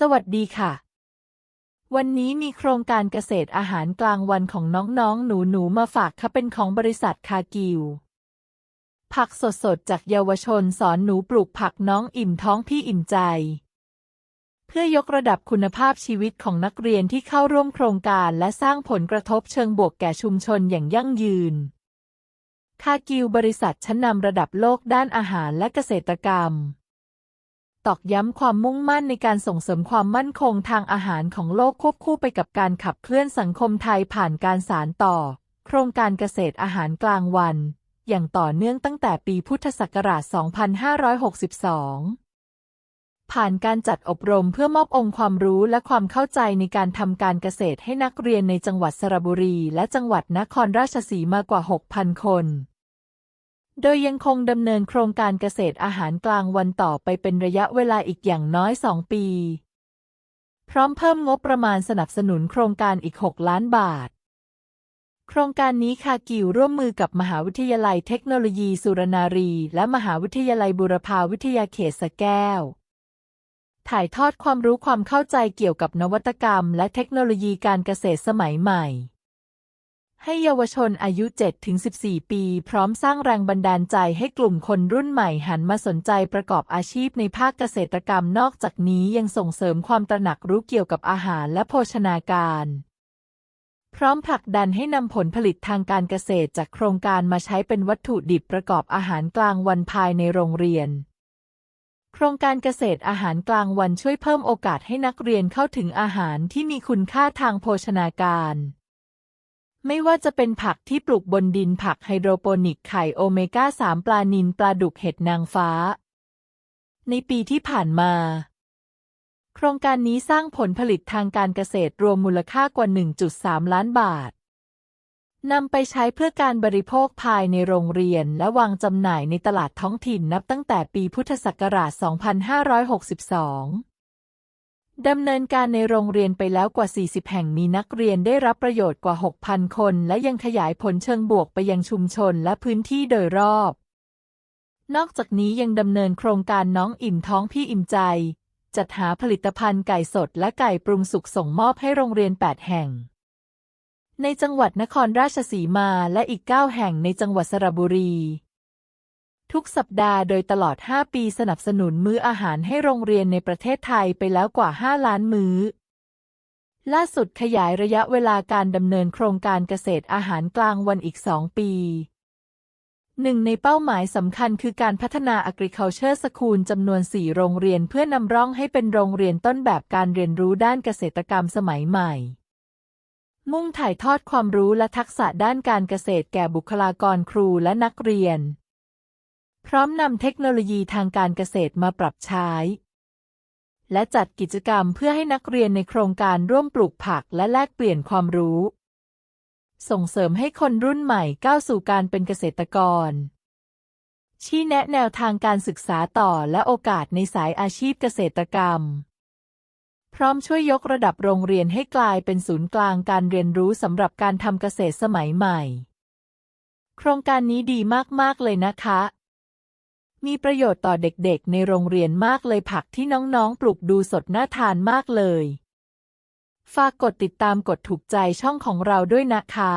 สวัสดีค่ะ วันนี้มีโครงการเกษตรอาหารกลางวันของน้องๆ หนูๆ มาฝากค่ะเป็นของบริษัทคากิว ผักสดๆ จากเยาวชนสอนหนูปลูกผักน้องอิ่มท้องพี่อิ่มใจ เพื่อยกระดับคุณภาพชีวิตของนักเรียนที่เข้าร่วมโครงการและสร้างผลกระทบเชิงบวกแก่ชุมชนอย่างยั่งยืน คากิวบริษัทชั้นนำระดับโลกด้านอาหารและเกษตรกรรม ตอกย้ำความมุ่งมั่นในการส่งเสริมความมั่นคงทางอาหารของโลกควบคู่ไปกับการขับเคลื่อนสังคมไทยผ่านการสานต่อ โครงการเกษตรอาหารกลางวัน อย่างต่อเนื่องตั้งแต่ปีพุทธศักราช 2562ผ่านการจัดอบรมเพื่อมอบองค์ความรู้และความเข้าใจในการทำการเกษตรให้นักเรียนในจังหวัดสระบุรี และจังหวัดนครราชสีมากว่า 6,000 คน โดยยังคงดำเนินโครงการเกษตรอาหารกลางวันต่อไปเป็นระยะเวลาอีกอย่างน้อย 2 ปี พร้อมเพิ่มงบประมาณสนับสนุนโครงการอีก 6 ล้านบาท โครงการนี้คากิวร่วมมือกับมหาวิทยาลัยเทคโนโลยีสุรนารี และมหาวิทยาลัยบูรพาวิทยาเขตสแก้ว ถ่ายทอดความรู้ความเข้าใจเกี่ยวกับนวัตกรรม และเทคโนโลยีการเกษตรสมัยใหม่ ให้เยาวชนอายุ 7-14 ปี พร้อมสร้างแรงบันดาลใจให้กลุ่มคนรุ่นใหม่หันมาสนใจประกอบอาชีพในภาคเกษตรกรรมนอกจากนี้ยังส่งเสริมความตระหนักรู้เกี่ยวกับอาหารและโภชนาการ พร้อมผลักดันให้นำผลผลิตทางการเกษตรจากโครงการมาใช้เป็นวัตถุดิบประกอบอาหารกลางวันภายในโรงเรียนโครงการเกษตรอาหารกลางวันช่วยเพิ่มโอกาสให้นักเรียนเข้าถึงอาหารที่มีคุณค่าทางโภชนาการ ไม่ว่าจะเป็นผักที่ปลูกบนดินผักไฮโดรโปนิกไข่โอเมก้า 3 ปลานิลปลาดุกเห็ดนางฟ้า ในปีที่ผ่านมา โครงการนี้สร้างผลผลิตทางการเกษตรรวมมูลค่ากว่า 1.3 ล้านบาทนำไปใช้เพื่อการบริโภคภายในโรงเรียนและวางจำหน่ายในตลาดท้องถิ่นนับตั้งแต่ปีพุทธศักราช 2562 ดำเนินการในโรงเรียนไปแล้วกว่า 40 แห่งมีนักเรียนได้รับประโยชน์กว่า 6,000 คน และยังขยายผลเชิงบวกไปยังชุมชนและพื้นที่โดยรอบ นอกจากนี้ยังดำเนินโครงการน้องอิ่มท้องพี่อิ่มใจ จัดหาผลิตภัณฑ์ไก่สดและไก่ปรุงสุกส่งมอบให้โรงเรียน 8 แห่ง ในจังหวัดนครราชสีมาและอีก 9 แห่งในจังหวัดสระบุรี ทุกสัปดาห์โดยตลอด 5 ปีสนับสนุนมื้ออาหารให้โรงเรียนในประเทศไทยไปแล้วกว่า 5 ล้านมื้อ ล่าสุดขยายระยะเวลาการดำเนินโครงการเกษตรอาหารกลางวันอีก 2 ปีหนึ่งในเป้าหมายสำคัญคือการพัฒนา Agriculture School จำนวน 4 โรงเรียนเพื่อนำร่องให้เป็นโรงเรียนต้นแบบการเรียนรู้ด้านเกษตรกรรมสมัยใหม่ มุ่งถ่ายทอดความรู้และทักษะด้านการเกษตรแก่บุคลากรครูและนักเรียน พร้อมนำเทคโนโลยีทางการเกษตรมาปรับใช้ และจัดกิจกรรมเพื่อให้นักเรียนในโครงการร่วมปลูกผักและแลกเปลี่ยนความรู้ ส่งเสริมให้คนรุ่นใหม่ก้าวสู่การเป็นเกษตรกร ชี้แนะแนวทางการศึกษาต่อและโอกาสในสายอาชีพเกษตรกรรม พร้อมช่วยยกระดับโรงเรียนให้กลายเป็นศูนย์กลางการเรียนรู้สำหรับการทำเกษตรสมัยใหม่ โครงการนี้ดีมาก ๆ เลยนะคะ มีประโยชน์ต่อเด็กๆ ในโรงเรียนมากเลยผักที่น้องๆ ปลูกดูสดน่าทานมากเลย ฝากกดติดตามกดถูกใจช่องของเราด้วยนะคะ